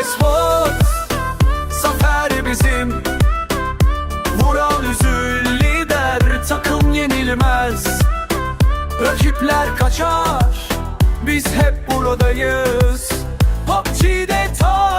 Esmod Zafer bizim. Vural üzül lider Takım yenilmez. Rakipler kaçar. Biz hep buradayız. PUBG'de tar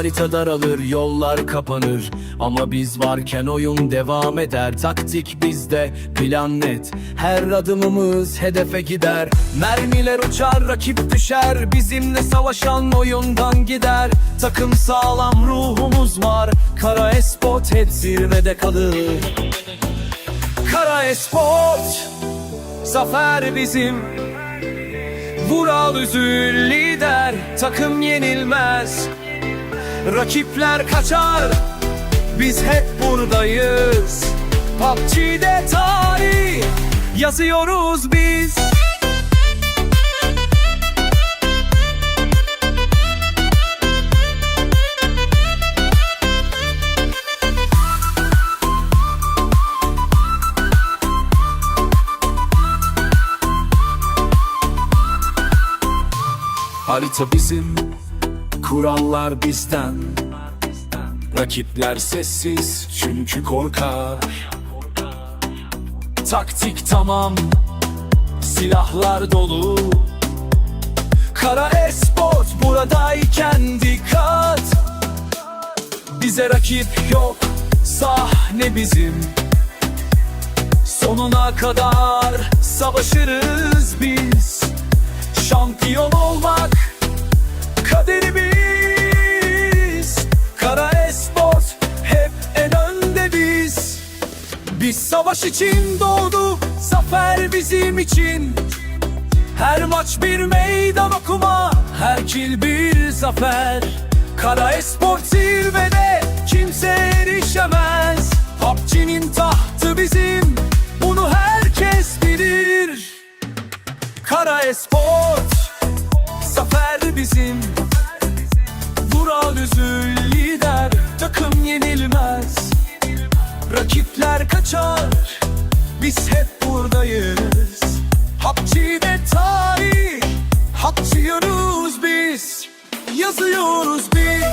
Harita daralır, yollar kapanır. Ama biz varken oyun devam eder. Taktik bizde, plan net. Her adımımız hedefe gider. Mermiler uçar, rakip düşer. Bizimle savaşan oyundan gider. Takım sağlam, ruhumuz var. Kara Esport hep zirvede kalır. Kara Esport Zafer bizim. Vural üzül lider. Takım yenilmez Rakipler kaçar Biz hep buradayız. PUBG'de tarih Yazıyoruz biz. Harita bizim Kurallar bizden. Rakipler sessiz çünkü korkar. Taktik tamam Silahlar dolu. Kara Esport buradayken dikkat. Bize rakip yok Sahne bizim. Sonuna kadar savaşırız biz savaş için doğduk zafer bizim için. Her maç bir meydan okuma her kill bir zafer. Kara Esport zirvede kimse erişemez. PUBG'nin tahtı bizim bunu herkes bilir. Kara Esport Zafer bizim. Vural üzül lider Takım Düşer kaçar Biz hep buradayız. Hapçide tarih Hapçıyoruz biz Yazıyoruz biz.